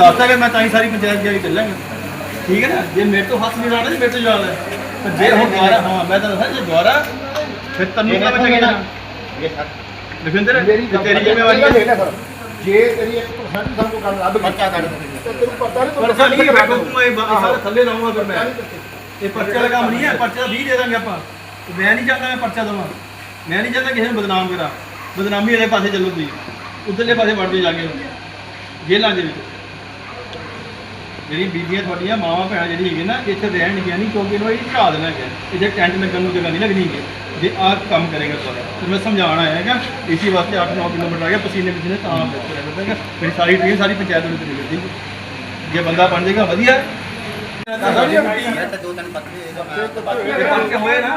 ਦੱਸਦਾ ਕਿ ਮੈਂ ਤਾਂ ਹੀ ਸਾਰੀ ਪੰਚਾਇਤ ਜਾਈ ਚੱਲਾਂਗਾ। ਠੀਕ ਹੈ ਨਾ? ਜੇ ਮੇਰੇ ਤੋਂ ਹੱਥ ਨਹੀਂ ਲਾਣਾ ਤੇ ਮੇਰੇ ਤੋਂ ਜਾਣਾ ਹੈ। ਪਰ ਜੇ ਹੁਣ ਦੁਬਾਰਾ ਹਾਂ ਮੈਂ ਤਾਂ ਦੱਸਾਂ ਜੇ ਦੁਬਾਰਾ ਫਿਰ ਤੈਨੂੰ ਮੈਂ ਚੱਕੀ ਜਾਣਾ ਲਖਵਿੰਦਰ ਤੇਰੀ ਜ਼ਿੰਮੇਵਾਰੀ ਹੈ ਜੇ ਤੇਰੀ 1% ਸਾਨੂੰ ਗੱਲ ਲੱਭ ਬੱਚਾ ਕਰ ਤੇ ਤੈਨੂੰ ਪਤਾ ਨਹੀਂ ਪਰਚਾ ਨਹੀਂ ਬੈਠੋ ਤੂੰ ਇਹ ਸਾਰਾ ਥੱਲੇ ਲਾਉਂਗਾ ਫਿਰ ਮੈਂ। ਇਹ ਪਰਚੇ ਵਾਲਾ ਕੰਮ ਨਹੀਂ ਹੈ ਪਰਚਾ 20 ਦੇ ਦਾਂਗੇ ਆਪਾਂ। ਮੈਂ ਨਹੀਂ ਚਾਹੁੰਦਾ ਮੈਂ ਪਰਚਾ ਦਵਾਂ। ਮੈਂ ਨਹੀਂ ਚਾਹੁੰਦਾ ਕਿਸੇ ਨੂੰ ਬਦਨਾਮ ਕਰਾਂ। ਬਦਨਾਮੀ ਵਾਲੇ ਪਾਸੇ ਚੱਲੋ ਤੁਸੀਂ। ਉਧਰਲੇ ਪਾਸੇ ਵੜ ਜਾਓ ਜਾ ਕੇ। ਜੇਲ੍ਹਾਂ ਦੇ ਵਿੱਚ। ਜਿਹੜੀ ਬੀਬੀਆਂ ਤੁਹਾਡੀਆਂ ਮਾਵਾਂ, ਭੈਣਾਂ ਜਿਹੜੀ ਹੈਗੀ ਨਾ, ਇੱਥੇ ਰਹਿਣਗੀਆਂ ਨਹੀਂ ਕਿਉਂਕਿ ਇਹਨੂੰ ਇਹ ਢਾ ਦੇਣਾ ਹੈਗਾ ਇਹਦੇ ਟੈਂਟ ਲੱਗਣ ਨੂੰ ਜਗ੍ਹਾ ਨਹੀਂ ਲੱਗਣੀ ਹੈ ਜੇ ਆਹ ਕੰਮ ਕਰੇਗਾ ਤੁਹਾਡਾ। ਤੇ ਮੈਂ ਸਮਝਾਉਣ ਆਇਆ ਹੈਗਾ ਇਸੇ ਵਾਸਤੇ 8-9 ਕਿਲੋਮੀਟਰ ਆ ਗਿਆ, ਪਸੀਨੇ ਪਸੀਨੇ ਤਾਂ ਬੈਠਾ ਮੇਰੀ ਸਾਰੀ ਟ੍ਰੇਨ ਸਾਰੀ ਪੰਚਾਇਤ ਨੂੰ ਤੇ ਨਿਕਲਦੀ ਜੇ ਬੰਦਾ ਬਣ ਜਾਏਗਾ, ਵਧੀਆ। ਇਹ ਬਣ ਕੇ ਹੋਏ ਨਾ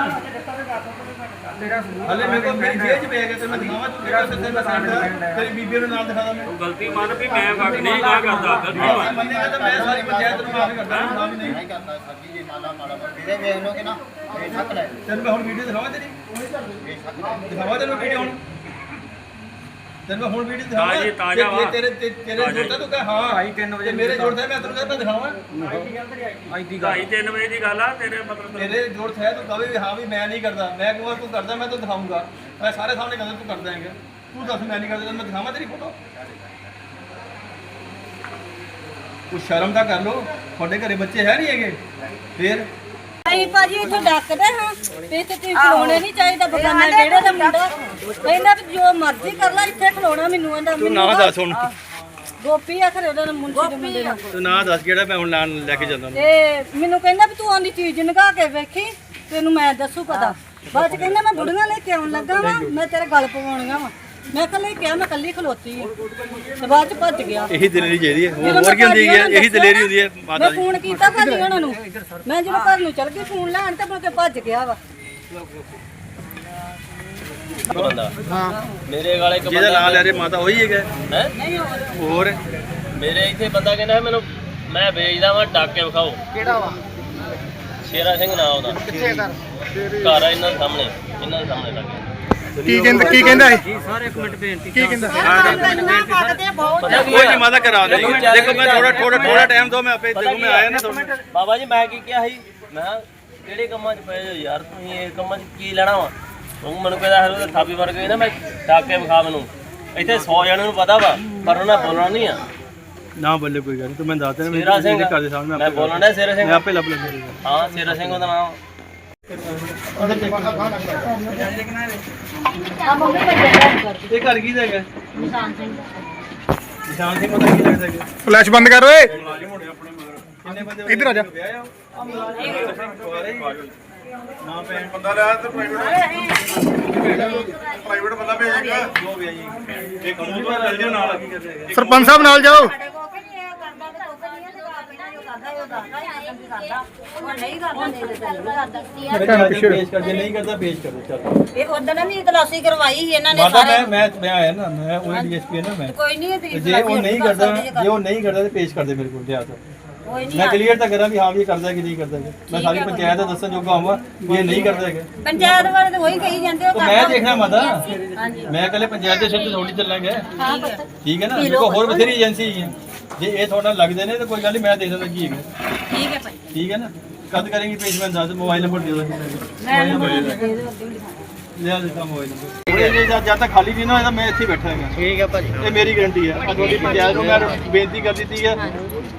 ਹਲੇ ਮੇਰੇ ਕੋਲ ਮੇਰੀ ਜੇਬ 'ਚ ਪਿਆ ਗਿਆ ਤੇ ਮੈਂ ਦਿਖਾਵਾਂ ਤੂੰ ਕਿਹੜਾ ਸਿੱਧੇ ਮੈਂ ਸੈਂਟਰ ਤੇਰੀ ਬੀਬੀ ਨੂੰ ਨਾਲ ਦਿਖਾ ਦਾਂ ਮੈਂ ਗਲਤੀ ਮੰਨ ਵੀ ਮੈਂ ਵਕ ਨਹੀਂ ਨਾ ਕਰਦਾ ਗਲਤੀ ਮੰਨ ਮੰਨੇਗਾ ਤਾਂ ਮੈਂ ਸਾਰੀ ਪੰਚਾਇਤ ਨੂੰ ਮਾਫੀ ਕਰਦਾ ਨਾ ਵੀ ਨਹੀਂ। ਕਰਦਾ ਸਾਡੀ ਜੇ ਮਾਲਾ ਮਾਲਾ ਵੀਰੇ ਵੇਖ ਲੋਗੇ ਨਾ ਇਹ ਥੱਕ ਲੈ ਤੈਨੂੰ ਮੈਂ ਹੁਣ ਵੀਡੀਓ ਦਿਖਾਵਾਂ ਤੇਰੀ? ਦਿਖਾਵਾਂ ਤੈਨੂੰ ਵੀਡੀਓ ਹੁਣ? ਤੈਨੂੰ ਮੈਂ ਹੁਣ ਵੀਡੀਓ ਦਿਖਾਵਾਂ? ਤਾਜ਼ੀ- ਤਾਜ਼ਾ ਵਾ। ਤੇਰੇ ਤੇ- ਤੇਰੇ ਜੋੜ ਤਾਂ ਤੂੰ ਕਹ ਹਾਂ। ਢਾਈ 3 ਵਜੇ ਮੇਰੇ ਜੋੜ ਤਾਂ ਮੈਂ ਤੈਨੂੰ ਕਹਿੰਦਾ ਦਿਖਾਵਾਂ। ਢਾਈ ਤਿੰਨ ਵਜੇ ਦੀ ਗੱਲ ਆ ਤੇਰੇ ਮਤਲਬ ਤੇਰੇ ਜੋੜ ਹੈ ਤੂੰ ਕਹੇ ਵੀ ਹਾਂ ਵੀ ਮੈਂ ਨਹੀਂ ਕਰਦਾ। ਮੈਂ ਕਹਾਂ ਤੂੰ ਕਰਦਾ ਮੈਂ ਤੈਨੂੰ ਦਿਖਾਊਂਗਾ ਮੈਂ ਸਾਰੇ ਸਾਹਮਣੇ ਕਹਿੰਦਾ ਤੂੰ ਕਰਦਾ ਹੈਗਾ। ਤੂੰ ਦੱਸ ਮੈਂ ਨਹੀਂ ਕਰਦਾ ਤੈਨੂੰ ਮੈਂ ਦਿਖਾਵਾਂ ਤੇਰੀ ਫੋਟੋ ਕੁਛ ਸ਼ਰਮ ਤਾਂ ਕਰ ਲੋ ਤੁਹਾਡੇ ਘਰੇ ਬੱਚੇ ਹੈ ਨਹੀਂ ਹੈਗੇ? ਫੇਰ? ਨਹੀਂ ਭਾਜੀ ਇੱਥੇ ਡੱਕਦੇ ਹਾਂ ਤੇ ਇੱਥੇ ਤੁਸੀਂ ਖਲੋਣੇ ਨਹੀਂ ਚਾਹੀਦਾ ਬਗਾਨਾ ਕਿਹੜੇ ਦਾ ਮੁੰਡਾ। ਕਹਿੰਦਾ ਵੀ ਜੋ ਮਰਜ਼ੀ ਕਰ ਲੈ ਇੱਥੇ ਖਲੋਣਾ ਮੈਨੂੰ ਇਹਦਾ ਤੂੰ ਨਾਂ ਦੱਸ ਹੁਣ। ਗੋਪੀ ਆ ਖਰੇ ਉਹਦਾ ਮੁੰਸ਼ੀ ਦੇ। ਮੁੰਡੇ ਦਾ ਤੂੰ ਨਾਂ ਦੱਸ ਕਿਹੜਾ ਮੈਂ ਹੁਣ ਲੈ ਕੇ ਜਾਂਦਾ। ਤੇ ਮੈਨੂੰ ਕਹਿੰਦਾ ਵੀ ਤੂੰ ਆਂਦੀ ਚੀਜ਼ ਨਗਾ ਕੇ ਵੇਖੀ ਤੈਨੂੰ ਮੈਂ ਦੱਸੂ ਪਤਾ। ਬਾਅਦ ਚ ਕਹਿੰਦਾ ਮੈਂ ਬੁੜੀਆਂ ਲੈ ਕੇ ਆਉਣ ਲੱਗਾ ਵਾਂ ਮੈਂ ਤੇਰੇ ਗਲ ਪਵਾਉਣੀਆਂ ਵਾਂ। ਮੈਂ ਕੱਲੇ ਕਿਹਾ ਮੈਂ ਕੱਲੀ ਖਲੋਤੀ ਆ। ਤੇ ਬਾਅਦ ਚ ਭੱਜ ਗਿਆ। ਇਹੀ ਦਲੇਰੀ ਚਾਹੀਦੀ ਹੈ ਹੋਰ ਮੈਂ ਕੀ ਹੁੰਦੀ ਹੈ? ਇਹੀ ਦਲੇਰੀ ਹੁੰਦੀ ਹੈ ਮੈਂ ਮਾਤਾ ਦੀ ਫੋਨ ਕੀਤਾ ਭਾਜੀ ਉਹਨਾਂ ਨੂੰ। ਮੈਂ ਜਦੋਂ ਘਰ ਨੂੰ ਚਲ ਗਈ ਫੋਨ ਲੈਣ ਤੇ ਮੁੜ ਕੇ ਭੱਜ ਗਿਆ ਵਾ। ਬੰਦਾ। ਮੇਰੇ ਵਾਲੇ ਇੱਕ ਜਿਹਦਾ ਨਾਂ ਲੈ ਰਹੇ ਮਾਤਾ ਉਹੀ ਹੈਗਾ। ਹੈ? ਹੋਰ। ਮੇਰੇ ਇੱਥੇ ਬੰਦਾ ਕਹਿੰਦਾ ਮੈਨੂੰ ਮੈਂ ਵੇਚਦਾ ਵਾਂ ਡਾਕੇ ਵਿਖਾਓ। ਕਿਹੜਾ ਵਾ? ਸ਼ੇਰਾ ਸਿੰਘ ਨਾਂ ਉਹਦਾ। ਕਿੱਥੇ ਕਰ ਘਰ? ਆ ਇਹਨਾਂ ਦੇ ਸਾਹਮਣੇ ਇਹਨਾਂ ਦੇ ਸਾਹਮਣੇ ਲੱਗੇ ਕੀ ਕਹਿੰਦਾ ਕੀ ਕਹਿੰਦਾ ਇਹ? ਜੀ ਸਾਰੇ ਇੱਕ ਮਿੰਟ ਬੇਨਤੀ ਕੀ ਕਹਿੰਦਾ? ਕੀ ਕੋਈ? ਨਹੀਂ ਮਾਤਾ ਕਰਾ ਦੇ ਦੇਖੋ ਮੈਂ ਥੋੜਾ ਥੋੜਾ ਥੋੜਾ ਟਾਈਮ ਦੋ ਮੈਂ ਆਪੇ ਦੇਖੋ ਮੈਂ ਆਇਆ ਨਾ ਤੁਹਾਨੂੰ। ਬਾਬਾ ਜੀ ਮੈਂ ਕੀ ਕਿਹਾ ਸੀ? ਮੈਂ ਕਿਹਾ, ਕਿਹੜੇ ਕੰਮਾਂ 'ਚ ਪਏ ਹੋ ਯਾਰ? ਤੁਸੀਂ ਇਹ ਕੰਮਾਂ 'ਚ ਕੀ ਲੈਣਾ ਵਾ? ਉਹ ਮੈਨੂੰ ਕਹਿੰਦਾ ਹਰ ਉਹ ਥਾਪੀ ਵਰ ਗਈ ਨਾ ਮੈਂ ਡਾਕੇ ਵਿਖਾ ਮੈਨੂੰ। ਇੱਥੇ 100 ਜਣਿਆਂ ਨੂੰ ਪਤਾ ਵਾ ਪਰ ਉਹਨਾਂ ਬੋਲਣਾ ਨਹੀਂ ਆ। ਨਾ ਬੱਲੇ ਕੋਈ ਗੱਲ ਨਹੀਂ ਤੂੰ ਮੈਂ ਦੱਸ ਦੇਣਾ ਸ਼ੇਰਾ ਸਿੰਘ ਘਰ ਦੇ ਸਾਹਮਣੇ ਮੈਂ ਬੋਲਣ ਸ਼ੇਰਾ ਸਿੰਘ ਮੈਂ ਆਪੇ ਲੱਭ ਲੈਂਦਾ ਹਾਂ ਸ਼ੇਰਾ ਸਿੰਘ ਉਹਦਾ ਨਾਮ। ਫਲੈਸ਼ ਬੰਦ ਕਰ ਓਏ ਕਿੰਨੇ ਬੰਦੇ ਇੱਧਰ ਆ ਜਾ। ਨਾ ਪੈਣ ਬੰਦਾ ਲਿਆ ਤੇ ਪ੍ਰਾਈਵੇਟ ਪ੍ਰਾਈਵੇਟ ਬੰਦਾ ਭੇਜੇਗਾ ਦੋ ਵਿਆਹ ਜੀ ਇੱਕ ਨੂੰ ਤਾਂ ਚੱਲ ਜਾਓ ਨਾਲ ਕੀ ਕਰਦੇ ਹੈਗੇ ਸਰਪੰਚ ਸਾਹਿਬ ਨਾਲ ਜਾਓ ਪੇਸ਼ ਕਰ ਜੇ ਨਹੀਂ ਕਰਦਾ ਪੇਸ਼ ਕਰੋ ਚੱਲ। ਇਹ ਉਦੋਂ ਵੀ ਤਲਾਸ਼ੀ ਕਰਵਾਈ ਸੀ ਇਹਨਾਂ ਨੇ ਮਾਤਾ ਮੈਂ ਮੈਂ ਮੈਂ ਆਇਆ ਨਾ ਮੈਂ ਉਹ ਡੀਐਸਪੀ ਹੈ ਨਾ ਮੈਂ। ਕੋਈ ਨਹੀਂ ਤੇ ਜੇ ਉਹ ਨਹੀਂ ਕਰਦਾ ਜੇ ਉਹ ਨਹੀਂ ਕਰਦਾ ਤੇ ਪੇਸ਼ ਕਰ ਦੇ ਮੇਰੇ ਕੋਲ ਲਿਆ ਤਾਂ। ਕੋਈ ਨਹੀਂ ਮੈਂ ਕਲੀਅਰ ਤਾਂ ਕਰਾਂ ਵੀ ਹਾਂ ਵੀ ਇਹ ਕਰਦਾ ਕਿ ਨਹੀਂ ਕਰਦਾ ਹੈਗਾ। ਮੈਂ ਸਾਰੀ ਪੰਚਾਇਤ ਦਾ ਦੱਸਣ ਜੋਗਾ ਹਾਂ ਵੀ ਇਹ ਨਹੀਂ ਕਰਦਾ ਹੈਗਾ। ਪੰਚਾਇਤ ਵਾਲੇ ਤਾਂ ਉਹੀ ਕਹੀ ਜਾਂਦੇ ਉਹ ਤਾਂ ਮੈਂ ਦੇਖਣਾ ਮਾਤਾ। ਮੈਂ ਕੱਲੇ ਪੰਚਾਇਤ ਦੇ ਸਿਰ ਤੇ ਥੋੜੀ ਚੱਲਾਂਗੇ ਠੀਕ ਹੈ ਨਾ? ਦੇਖੋ ਹੋਰ ਬਥੇਰੀ ਏਜੰਸੀ ਹੈ ਜੇ ਇਹ ਤੁਹਾਡਾ ਲੱਗਦੇ ਨੇ ਤਾਂ ਕੋਈ ਗੱਲ ਨਹੀਂ ਮੈਂ ਦੇਖ ਸਕਦਾ ਕੀ ਹੈਗਾ। ਠੀਕ ਹੈ ਭਾਈ। ਠੀਕ ਹੈ ਨਾ? ਕਦ ਕਰੇਂਗੀ ਪੇਸ਼ ਮੈਂ ਦੱਸ ਮੋਬਾਈਲ ਨੰਬਰ ਦੇ ਦੋ ਮੈਂ ਨੰਬਰ ਦੇ ਦਿਓ। ਲਿਆ ਦਿੱਤਾ ਮੋਬਾਈਲ ਨੰਬਰ ਇਹ ਜੇ ਜਦ ਤੱਕ ਖਾਲੀ ਨਹੀਂ ਨਾ ਹੋਇਆ ਤਾਂ ਮੈਂ ਇੱਥੇ ਹੀ ਬੈਠਾ ਹੈਗਾ। ਠੀਕ ਹੈ ਭਾਜੀ। ਇਹ ਮੇਰੀ ਗਰੰਟੀ ਹੈ। ਤੁਹਾਡੀ ਪੰਚਾਇਤ ਨੂੰ ਮੈਂ ਬੇਨਤੀ ਕਰ ਦਿੱਤੀ ਹੈ।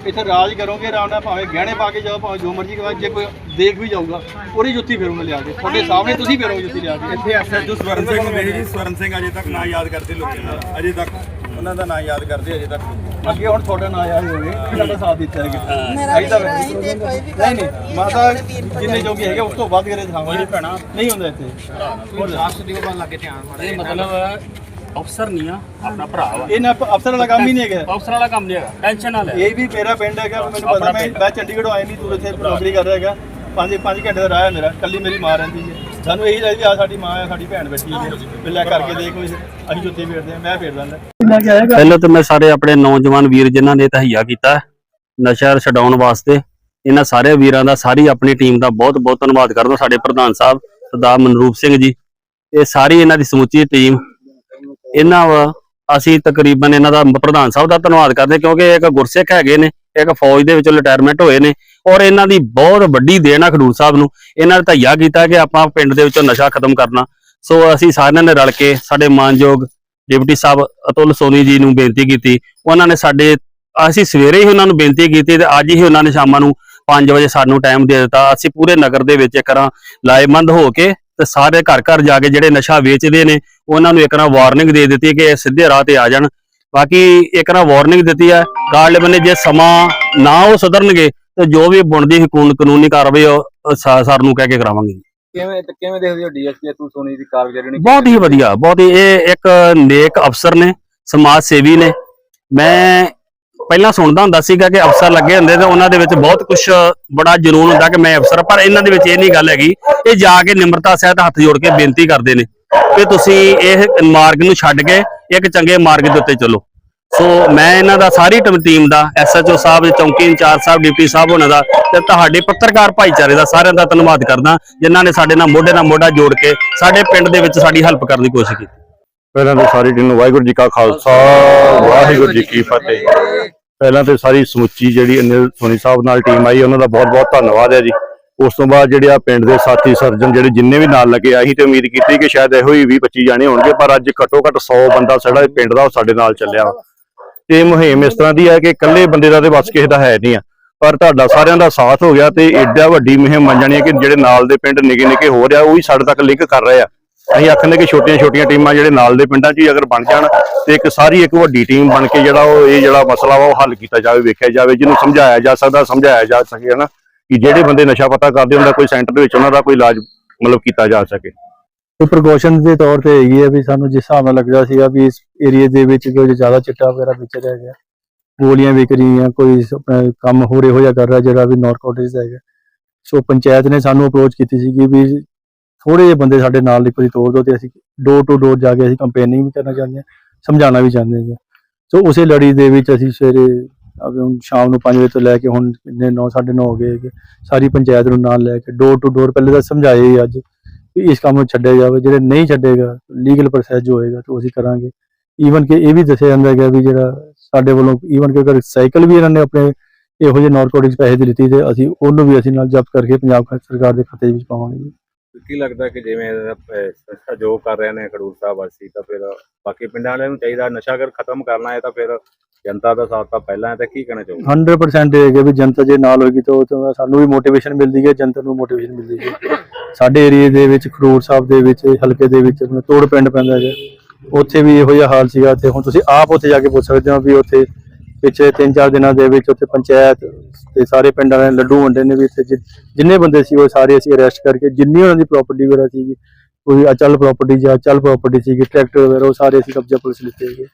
ਇੱਥੇ ਰਾਜ ਕਰੋਗੇ ਆਰਾਮ ਨਾਲ ਭਾਵੇਂ ਗਹਿਣੇ ਪਾ ਕੇ ਜਾਓ ਭਾਵੇਂ ਜੋ ਮਰਜ਼ੀ ਕਰਵਾਓ ਜੇ ਕੋਈ ਦੇਖ ਵੀ ਜਾਊਗਾ ਉਹਦੀ ਜੁੱਤੀ ਫੇਰੂਗਾ ਲਿਆ ਕੇ। ਤੁਹਾਡੇ ਸਾਹਮਣੇ ਤੁਸੀਂ ਫੇਰੋਗੇ ਜੁੱਤੀ ਲਿਆ ਕੇ। ਇੱਥੇ ਐਸਐਚਓ ਸਵਰਨ ਸਿੰਘ ਮੇਰੀ ਜੀ ਸਵਰਨ ਸਿੰਘ ਅਜੇ ਤੱਕ ਨਾਂ ਯਾਦ ਕਰਦੇ ਲੋਕਾਂ ਦਾ ਅਜੇ ਤੱਕ ਉਹਨਾਂ ਦਾ ਨਾਂ ਯਾਦ ਕਰਦੇ ਅਜੇ ਤੱਕ। ਅੱਗੇ ਹੁਣ ਤੁਹਾਡਾ ਨਾਂ ਆਇਆ ਹੋਵੇ ਤੁਹਾਡਾ ਸਾਥ ਦਿੱਤਾ ਹੈਗਾ ਮੇਰਾ ਤੇ ਕੋਈ ਵੀ ਨਹੀਂ ਨਹੀਂ ਮਾਤਾ ਜਿੰਨੇ ਜੋਗੇ ਹੈਗੇ ਉਸ ਤੋਂ ਵੱਧ ਕਰੇ ਦਿਖਾਵਾਂਗੇ। ਭੈਣਾ। ਨਹੀਂ ਹੁੰਦਾ ਇੱਥੇ। ਲਾਸਟ ਦਿਓ ਬਣ ਲੱਗੇ ਧਿਆਨ ਇਹ ਮਤਲਬ ਅਫਸਰ ਨਹੀਂ ਆ ਆਪਣਾ ਭਰਾ ਵਾ। ਇਹ ਨਾ ਅਫਸਰ ਦਾ ਕੰਮ ਹੀ ਨਹੀਂ ਹੈਗਾ। ਅਫਸਰ ਵਾਲਾ ਕੰਮ ਨਹੀਂ ਹੈਗਾ ਟੈਨਸ਼ਨ ਨਾ ਲੈ ਇਹ ਵੀ ਮੇਰਾ ਪਿੰਡ ਹੈਗਾ ਮੈਨੂੰ ਪਤਾ ਮੈਂ ਮੈਂ ਚੰਡੀਗੜ੍ਹੋਂ ਆਇਆ ਨਹੀਂ ਤੂੰ ਇੱਥੇ ਨੌਕਰੀ ਕਰ ਰਿਹਾ ਹੈਗਾ। ਪੰਜ ਪੰਜ ਘੰਟੇ ਦਾ ਰਾਹ ਹੈ ਮੇਰਾ ਕੱਲੀ ਮੇਰੀ ਮਾਂ ਰਹਿੰਦੀ ਹੈ। ਸਾਨੂੰ ਇਹੀ ਲੱਗਦੀ ਆ ਸਾਡੀ ਮਾਂ ਆ ਸਾਡੀ ਭੈਣ ਬੈਠੀ ਹੈ। ਵੀ ਲੈ ਕਰਕੇ ਦੇਖ ਕੋਈ ਅਸੀਂ ਜੁੱਤੀ ਫੇਰਦੇ ਆ ਮੈਂ ਫੇਰ ਦਿੰਦਾ। ਪਹਿਲਾਂ ਤਾਂ ਮੈਂ ਸਾਰੇ ਆਪਣੇ ਨੌਜਵਾਨ ਵੀਰ ਜਿਨ੍ਹਾਂ ਨੇ ਤਹਈਆ ਕੀਤਾ ਨਸ਼ਾ ਛਡਾਉਣ ਵਾਸਤੇ, ਇਹਨਾਂ ਸਾਰੇ ਵੀਰਾਂ ਦਾ, ਸਾਰੀ ਆਪਣੀ ਟੀਮ ਦਾ ਬਹੁਤ ਬਹੁਤ ਧੰਨਵਾਦ ਕਰਦਾ ਸਾਡੇ ਪ੍ਰਧਾਨ ਸਾਹਿਬ, ਸਰਦਾਰ ਮਨਰੂਪ ਸਿੰਘ ਜੀ। ਇਹ ਸਾਰੀ ਇਹਨਾਂ ਦੀ ਸਮੁੱਚੀ ਟੀਮ, ਇਹਨਾਂ ਅਸੀਂ ਤਕਰੀਬਨ ਇਹਨਾਂ ਦਾ ਪ੍ਰਧਾਨ ਸਾਹਿਬ ਦਾ ਧੰਨਵਾਦ ਕਰਦੇ ਕਿਉਂਕਿ ਇਹ ਇੱਕ ਗੁਰਸਿੱਖ ਹੈਗੇ ਨੇ, ਇੱਕ ਫੌਜ ਦੇ ਵਿੱਚੋਂ ਰਿਟਾਇਰਮੈਂਟ ਹੋਏ ਨੇ, ਔਰ ਇਹਨਾਂ ਦੀ ਬਹੁਤ ਵੱਡੀ ਦੇਣ ਆ ਖਡੂਰ ਸਾਹਿਬ ਨੂੰ। ਇਹਨਾਂ ਨੇ ਧਈਆ ਕੀਤਾ ਕਿ ਆਪਾਂ ਪਿੰਡ ਦੇ ਵਿੱਚੋਂ ਨਸ਼ਾ ਖਤਮ ਕਰਨਾ। ਸੋ ਅਸੀਂ ਸਾਰਿਆਂ ਨੇ ਰਲ ਕੇ ਸਾਡੇ ਮਾਨਯੋਗ ਡਿਪਟੀ ਸਾਹਿਬ ਅਤੁਲ ਸੋਨੀ ਜੀ ਨੂੰ ਬੇਨਤੀ ਕੀਤੀ। ਉਹਨਾਂ ਨੇ ਸਾਡੇ, ਅਸੀਂ ਸਵੇਰੇ ਹੀ ਉਹਨਾਂ ਨੂੰ ਬੇਨਤੀ ਕੀਤੀ ਤੇ ਅੱਜ ਹੀ ਉਹਨਾਂ ਨੇ ਸ਼ਾਮਾਂ ਨੂੰ 5 ਵਜੇ ਸਾਨੂੰ ਟਾਈਮ ਦੇ ਦਿੱਤਾ। ਅਸੀਂ ਪੂਰੇ ਨਗਰ ਦੇ ਵਿੱਚ ਇੱਕ ਰਾਂ ਲਾਇਮੰਦ ਹੋ ਕੇ ਤੇ ਸਾਰੇ ਘਰ ਘਰ ਜਾ ਕੇ ਜਿਹੜੇ ਨਸ਼ਾ ਵੇਚਦੇ ਨੇ, ਉਹਨਾਂ ਨੂੰ ਇੱਕ ਰਾਂ ਵਾਰਨਿੰਗ ਦੇ ਦਿੱਤੀ ਕਿ ਸਿੱਧੇ ਰਾਹ ਤੇ ਆ ਜਾਣ। ਬਾਕੀ ਇੱਕ ਰਾਂ ਵਾਰਨਿੰਗ ਦਿੱਤੀ ਹੈ, ਗਾਰਡ ਬੰਨੇ ਜੇ ਸਮਾਂ ਨਾ ਉਹ ਸੁਧਰਨਗੇ ਤੇ ਜੋ ਵੀ ਬਣਦੀ ਕਾਨੂੰਨੀ ਕਾਰਵਾਈ ਉਹ ਸਾ- ਸਰ ਨੂੰ ਕਹਿ ਕੇ ਕਰਾਵਾਂਗੇ। ਕਿਵੇਂ ਤੇ ਕਿਵੇਂ ਦੇਖਦੇ ਹੋ ਡੀਐਸਪੀ ਅਤੁਲ ਸੋਨੀ ਦੀ ਕਾਰਗੁਜ਼ਾਰੀ ਨੂੰ? ਬਹੁਤ ਹੀ ਵਧੀਆ, ਬਹੁਤ ਹੀ, ਇਹ ਇੱਕ ਨੇਕ ਅਫਸਰ ਨੇ, ਸਮਾਜ ਸੇਵੀ ਨੇ। ਮੈਂ ਪਹਿਲਾਂ ਸੁਣਦਾ ਹੁੰਦਾ ਸੀਗਾ ਕਿ ਅਫਸਰ ਲੱਗੇ ਹੁੰਦੇ ਤੇ ਉਹਨਾਂ ਦੇ ਵਿੱਚ ਬਹੁਤ ਕੁਝ ਬੜਾ ਜਨੂਨ ਹੁੰਦਾ ਕਿ ਮੈਂ ਅਫਸਰ ਪਰ ਇਹਨਾਂ ਦੇ ਵਿੱਚ ਇਹ ਨਹੀਂ ਗੱਲ ਹੈਗੀ, ਇਹ ਜਾ ਕੇ ਨਿਮਰਤਾ ਸਹਿਤ ਹੱਥ ਜੋੜ ਕੇ ਬੇਨਤੀ ਕਰਦੇ ਨੇ ਕਿ ਤੁਸੀਂ ਇਹ ਮਾਰਗ ਨੂੰ ਛੱਡ ਕੇ ਇੱਕ ਚੰਗੇ ਮਾਰਗ ਦੇ ਉੱਤੇ ਚੱਲੋ। ਸੋ ਮੈਂ ਇਹਨਾਂ ਦਾ ਸਾਰੀ ਟੀਮ ਦਾ ਐਸਐਚਓ ਸਾਹਿਬ ਚੌਂਕੀ ਇੰਚਾਰਜ ਸਾਹਿਬ ਡਿਪਟੀ ਸਾਹਿਬ ਉਹਨਾਂ ਦਾ ਤੇ ਤੁਹਾਡੇ ਪੱਤਰਕਾਰ ਭਾਈਚਾਰੇ ਦਾ ਸਾਰਿਆਂ ਦਾ ਧੰਨਵਾਦ ਕਰਦਾ, ਜਿਨ੍ਹਾਂ ਨੇ ਸਾਡੇ ਨਾਲ ਮੋਢੇ ਨਾਲ ਮੋਢਾ ਜੋੜ ਕੇ ਸਾਡੇ ਪਿੰਡ ਦੇ ਵਿੱਚ ਸਾਡੀ ਹੈਲਪ ਕਰਨ ਦੀ ਕੋਸ਼ਿਸ਼ ਕੀਤੀ। ਪਹਿਲਾਂ ਤਾਂ ਸਾਰੀ ਟੀਮ ਨੂੰ ਵਾਹਿਗੁਰੂ ਜੀ ਕਾ ਖਾਲਸਾ, ਵਾਹਿਗੁਰੂ ਜੀ ਕੀ ਫਤਿਹ। ਪਹਿਲਾਂ ਤੇ ਸਾਰੀ ਸਮੁੱਚੀ ਜਿਹੜੀ ਅਨਿਲ ਸੋਨੀ ਸਾਹਿਬ ਨਾਲ ਟੀਮ ਆਈ, ਉਹਨਾਂ ਦਾ ਬਹੁਤ-ਬਹੁਤ ਧੰਨਵਾਦ ਹੈ ਜੀ। ਉਸ ਤੋਂ ਬਾਅਦ ਜਿਹੜੇ ਆ ਪਿੰਡ ਦੇ ਸਾਥੀ, ਸਰਜਨ ਜਿਹੜੇ ਜਿੰਨੇ ਵੀ ਨਾਲ ਲੱਗੇ, ਅਸੀਂ ਤੇ ਉਮੀਦ ਕੀਤੀ ਕਿ ਸ਼ਾਇਦ ਇਹੋ ਹੀ 20-25 ਜਾਣੇ ਹੋਣਗੇ, ਪਰ ਅੱਜ ਘੱਟੋ ਘੱਟ 100 ਬੰਦਾ ਸਾਡਾ ਪਿੰਡ ਦਾ ਸਾਡੇ ਨਾਲ ਚੱਲਿਆ। ਵਾ। ਤੇ ਮੁਹਿੰਮ ਇਸ ਤਰ੍ਹਾਂ ਦੀ ਹੈ ਕਿ ਇਕੱਲੇ ਬੰਦੇ ਦਾ ਤੇ ਬਸ ਕਿਸੇ ਦਾ ਹੈ ਨਹੀਂ ਆ। ਪਰ ਤੁਹਾਡਾ ਸਾਰਿਆਂ ਦਾ ਸਾਥ ਹੋ ਗਿਆ ਤੇ ਏਡਾ ਵੱਡੀ ਮੁਹਿੰਮ ਬਣ ਜਾਣੀ ਹੈ ਕਿ ਜਿਹੜੇ ਨਾਲ ਦੇ ਪਿੰਡ ਨਿੱਕੇ ਨਿੱਕੇ ਹੋ ਰਿਹਾ, ਉਹ ਵੀ ਸਾਡੇ ਤੱਕ ਲਿੰਕ ਕਰ ਰਹੇ ਆ। ਅਸੀਂ ਆਖਦੇ ਕਿ ਛੋਟੀਆਂ ਛੋਟੀਆਂ ਟੀਮਾਂ ਜਿਹੜੇ ਨਾਲ ਦੇ ਪਿੰਡਾਂ 'ਚ ਹੀ ਅਗਰ ਬਣ ਜਾਣ ਤੇ ਇੱਕ ਸਾਰੀ ਇੱਕ ਵੱਡੀ ਟੀਮ ਬਣ ਕੇ ਜਿਹੜਾ ਉਹ, ਇਹ ਜਿਹੜਾ ਮਸਲਾ ਵਾ ਉਹ ਹੱਲ ਕੀਤਾ ਜਾਵੇ, ਵੇਖਿਆ ਜਾਵੇ, ਜਿਹਨੂੰ ਸਮਝਾਇਆ ਜਾ ਸਕਦਾ, ਸਮਝਾਇਆ ਜਾ ਸਕੇ ਹਨਾ, ਕਿ ਜਿਹੜੇ ਬੰਦੇ ਨਸ਼ਾ ਪਤਾ ਕਰਦੇ ਹੁੰਦਾ ਕੋਈ ਸੈਂਟਰ ਦੇ ਵਿੱਚ ਉਹਨਾਂ ਦਾ ਕੋਈ ਇਲਾਜ ਮਤਲਬ ਕੀਤਾ ਜਾ ਸਕੇ। ਤੇ ਪ੍ਰੀਕਾਸ਼ਨ ਦੇ ਤੌਰ ਤੇ ਹੈਗੀ ਹੈ ਵੀ ਸਾਨੂੰ ਜਿਸ ਹਿਸਾਬ ਨਾਲ ਲੱਗਦਾ ਸੀਗਾ ਵੀ ਇਸ ਏਰੀਆ ਦੇ ਵਿੱਚ ਕੋਈ ਜ਼ਿਆਦਾ ਚਿੱਟਾ ਵਗੈਰਾ ਵਿਚ ਰਿਹਾ ਗਿਆ, ਗੋਲੀਆਂ ਵਿਕ ਰਹੀਆਂ, ਕੋਈ ਆਪਣਾ ਕੰਮ ਹੋ ਰਿਹਾ ਹੋਇਆ ਕਰ ਰਿਹਾ ਜਿਹੜਾ ਵੀ ਨਾਰਕੋਟਿਕਸ ਹੈਗਾ। ਸੋ ਪੰਚਾਇਤ ਨੇ ਸਾਨੂੰ ਅਪਰੋਚ ਕੀਤੀ ਸੀਗੀ ਵੀ ਥੋੜੇ ਜਿਹੇ ਬੰਦੇ ਸਾਡੇ ਨਾਲ ਇੱਕ ਵਾਰੀ ਤੋੜ ਦਿਓ ਤੇ ਅਸੀਂ ਡੋਰ ਟੂ ਡੋਰ ਜਾ ਕੇ ਅਸੀਂ ਕੰਪੇਨਿੰਗ ਵੀ ਕਰਨਾ ਚਾਹੁੰਦੇ ਹਾਂ, ਸਮਝਾਉਣਾ ਵੀ ਚਾਹੁੰਦੇ ਹਾਂ। ਸੋ ਉਸੇ ਲੜੀ ਦੇ ਵਿੱਚ ਅਸੀਂ ਸਵੇਰੇ ਅਬ ਹੁਣ ਸ਼ਾਮ ਨੂੰ 5 ਵਜੇ ਤੋਂ ਲੈ ਕੇ ਹੁਣ ਕਿੰਨੇ 9 9:30 ਹੋ ਗਏ ਹੈਗੇ। ਸਾਰੀ ਪੰਚਾਇਤ ਨੂੰ ਨਾਲ ਲੈ ਕੇ ਡੋਰ ਟੂ ਡੋਰ ਪਹਿਲੇ ਤਾਂ ਸਮਝਾਏ ਹੀ ਅੱਜ। ਵੀ ਇਸ ਕੰਮ ਨੂੰ ਛੱਡਿਆ ਜਾਵੇ ਜਿਹੜੇ ਨਹੀਂ ਛੱਡੇਗਾ ਲੀਗਲ ਪ੍ਰੋਸੈਸ ਜੋ ਹੋਏਗਾ ਤੇ ਅਸੀਂ ਕਰਾਂਗੇ। ਈਵਨ ਕਿ ਇਹ ਵੀ ਦੱਸਿਆ ਜਾਂਦਾ ਹੈਗਾ ਵੀ ਜਿਹੜਾ ਸਾਡੇ ਵੱਲੋਂ ਈਵਨ ਕਿ ਅਗਰ ਸਾਈਕਲ ਵੀ ਇਹਨਾਂ ਨੇ ਆਪਣੇ ਇਹੋ ਜਿਹੇ ਨਾਰਕੋਟਿਕਸ ਪੈਸੇ ਦੀ ਲਿੱਤੀ ਤੇ ਅਸੀਂ ਉਹਨੂੰ ਵੀ ਅਸੀਂ ਨਾਲ ਜ਼ਬਤ ਕਰਕੇ ਪੰਜਾਬ ਸਰਕਾਰ ਦੇ ਖਾਤੇ ਵਿੱਚ ਪਾਵਾਂਗੇ ਜੀ। ਕੀ ਲੱਗਦਾ ਕਿ ਜਿਵੇਂ ਸਹਿਯੋਗ ਕਰ ਰਹੇ ਨੇ ਖਡੂਰ ਸਾਹਿਬ ਵਾਸੀ ਤਾਂ ਫਿਰ ਬਾਕੀ ਪਿੰਡਾਂ ਵਾਲਿਆਂ ਨੂੰ ਚਾਹੀਦਾ ਨਸ਼ਾ ਅਗਰ ਖਤਮ ਕਰਨਾ ਹੈ ਤਾਂ ਫਿਰ ਜਨਤਾ ਦਾ ਸਾਥ ਤਾਂ ਪਹਿਲਾਂ ਹੈ ਤਾਂ ਕੀ ਕਹਿਣਾ ਚਾਹੋਗੇ? 100% ਇਹ ਹੈਗਾ ਵੀ ਜਨਤਾ ਜੇ ਨਾਲ ਹੋਏਗੀ ਤਾਂ ਸਾਨੂੰ ਵੀ ਮੋਟੀਵੇਸ਼ਨ ਮਿਲਦੀ ਹੈ ਜਨਤਾ ਨੂੰ ਮੋਟੀਵੇਸ਼ਨ ਮਿਲਦੀ ਹੈ। ਸਾਡੇ ਏਰੀਏ ਦੇ ਵਿੱਚ, ਖਡੂਰ ਸਾਹਿਬ ਦੇ ਵਿੱਚ, ਹਲਕੇ ਦੇ ਵਿੱਚ ਤੋੜ ਪਿੰਡ ਪੈਂਦਾ ਜੇ, ਉੱਥੇ ਵੀ ਇਹੋ ਜਿਹਾ ਹਾਲ ਸੀਗਾ ਤੇ ਹੁਣ ਤੁਸੀਂ ਆਪ ਉੱਥੇ ਜਾ ਕੇ ਪੁੱਛ ਸਕਦੇ ਹੋ ਵੀ ਉੱਥੇ ਪਿਛਲੇ 3-4 ਦਿਨਾਂ ਦੇ ਵਿੱਚ ਉੱਥੇ ਪੰਚਾਇਤ ਤੇ ਸਾਰੇ ਪਿੰਡਾਂ ਦੇ ਲੱਡੂ ਵੰਡੇ ਨੇ ਵੀ ਇੱਥੇ ਜਿੰਨੇ ਬੰਦੇ ਸੀ ਉਹ ਸਾਰੇ ਅਸੀਂ ਅਰੈਸਟ ਕਰਕੇ ਜਿੰਨੀ ਉਹਨਾਂ ਦੀ ਪ੍ਰਾਪਰਟੀ ਵਗੈਰਾ ਸੀਗੀ, ਕੋਈ ਅਚਲ ਪ੍ਰਾਪਰਟੀ ਜਾਂ ਅਚਲ ਪ੍ਰਾਪਰਟੀ ਸੀਗੀ ਟਰੈਕਟਰ ਵਗੈਰਾ ਉਹ ਸਾਰੇ ਅਸੀਂ ਕਬਜ਼ਾ ਪੁਲਿਸ ਲਿੱਤੇ ਹੈਗੇ।